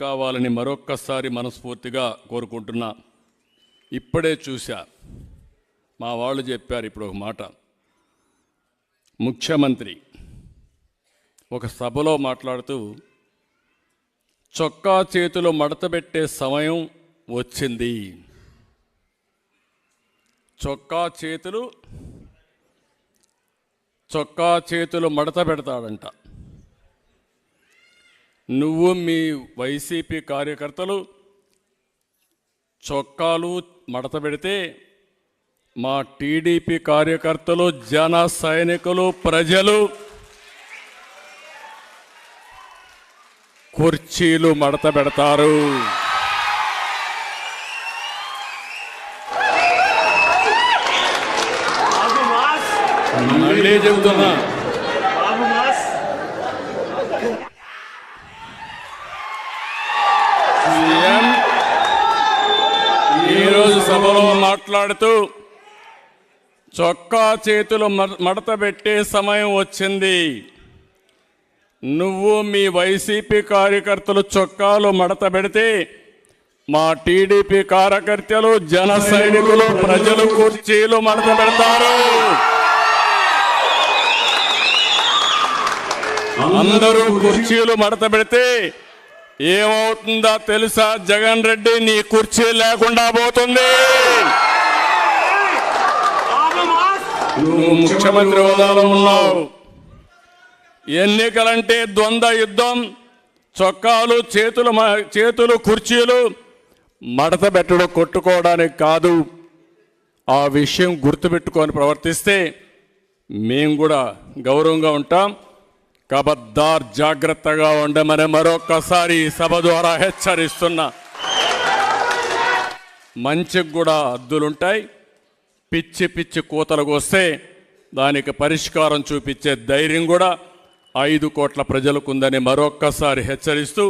కావాలని మరొక్కసారి మనస్ఫూర్తిగా కోరుకుంటున్నా. ఇప్పుడే చూశా. మా వాళ్ళు చెప్పారు ఇప్పుడు ఒక మాట. ముఖ్యమంత్రి ఒక సభలో మాట్లాడుతూ చొక్కా చేతులు మడతబెట్టే సమయం వచ్చింది. చొక్కా చేతులు చొక్కా చేతులు మడత పెడతాడంట. నువ్వు మీ వైసీపీ కార్యకర్తలు చొక్కాలు మడత పెడితే మా టీడీపీ కార్యకర్తలు జన సైనికులు ప్రజలు కుర్చీలు మడత పెడతారు. మళ్ళీ చెబుతున్నా సభలో మాట్లాడుతూ చొక్కా చేతులు మడత పెట్టే సమయం వచ్చింది. నువ్వు మీ వైసీపీ కార్యకర్తలు చొక్కాలు మడత పెడితే మా టీడీపీ కార్యకర్తలు జన సైనికులు ప్రజలు కుర్చీలు మడత పెడతారు అందరూ కుర్చీలు మడత పెడితే ఏమవుతుందో తెలుసా? జగన్ రెడ్డి నీ కుర్చీ లేకుండా పోతుంది. నువ్వు ముఖ్యమంత్రి హోదాలో ఉన్నావు. ఎన్నికలంటే ద్వంద్వ యుద్ధం చొక్కాలు చేతులు మ- చేతులు కుర్చీలు మడత పెట్టడం కొట్టుకోవడానికి కాదు. ఆ విషయం గుర్తుపెట్టుకొని ప్రవర్తిస్తే మేము కూడా గౌరవంగా ఉంటాం. కబద్దార్ జాగ్రత్తగా ఉండమని మరొక్కసారి ఈ సభ ద్వారా హెచ్చరిస్తున్నా. మంచికి కూడా అద్దులుంటాయి పిచ్చి పిచ్చి కూతలకు వస్తే దానికి పరిష్కారం చూపించే ధైర్యం కూడా ఐదు కోట్ల ప్రజలకు ఉందని మరొక్కసారి హెచ్చరిస్తూ